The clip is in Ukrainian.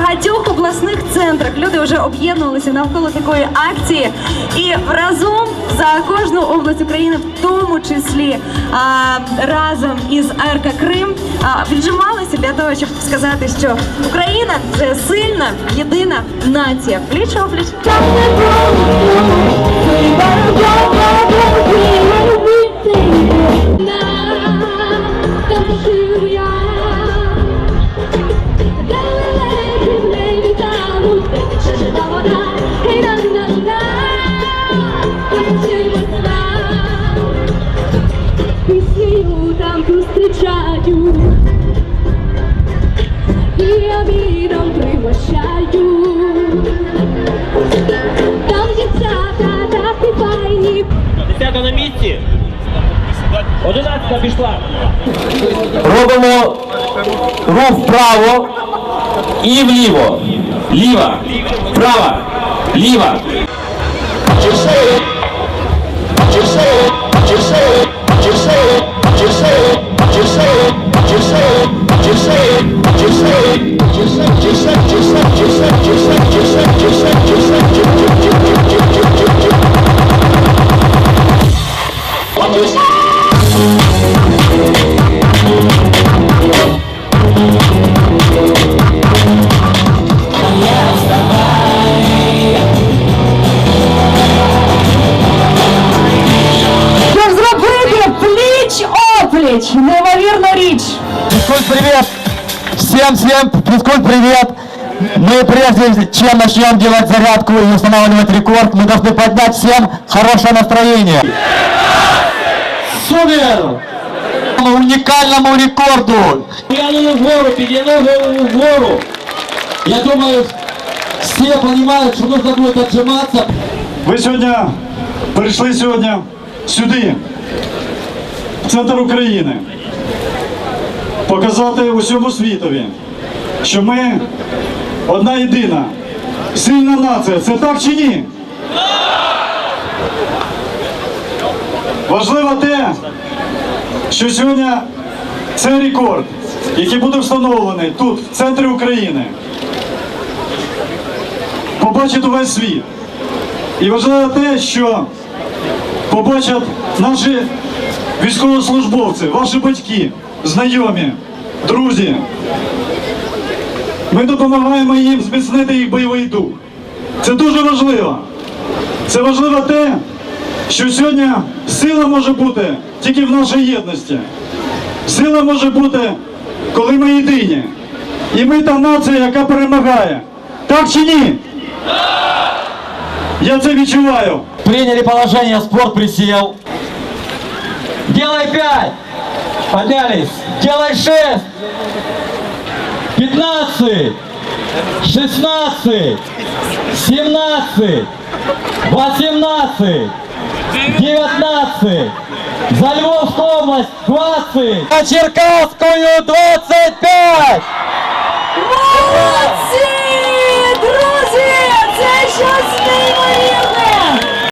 багатьох обласних центрах. Люди вже об'єднувалися навколо такої акції, і разом за кожну область України, в тому числі а, разом із АРК Крим, а, віджималися для того, щоб сказати, що Україна це сильна, єдина нація. Пліч Одинадцята пішла. Робимо рух вправо і вліво. Ліва, права, ліва. Just say it. Just say it. Just say it. Just say опліч, неймовірну річ. Физкульт привет! Всем, всем физкульт привет! Мы прежде чем начнем делать зарядку и устанавливать рекорд, мы должны поднять всем хорошее настроение. Супер! Уникальному рекорду! Підняли вгору, підняли голову вгору. Я думаю, все понимают, что нужно будет отжиматься. Ви сьогодні прийшли сьогодні сюди, в Центр України, показати усьому світові, що ми одна єдина, сильна нація. Це так чи ні? Важливо те, що сьогодні цей рекорд, який буде встановлений тут, в центрі України, побачить увесь світ. І важливо те, що побачать наші військовослужбовці, ваші батьки, знайомі, друзі. Ми допомагаємо їм зміцнити їх бойовий дух. Це дуже важливо. Це важливо те, що сьогодні сила може бути тільки в нашій єдності. Сила може бути, коли ми єдині. І ми та нація, яка перемагає. Так чи ні? Я це відчуваю. Приняли положение, спорт присел. Делай пять. Поднялись. Делай шесть. Пятнадцать. Шестнадцать. Семнадцать. Восемнадцать. Девятнадцать. За Львовскую область 20. На Черкасскую 25. Молодці! Друзі! Це щось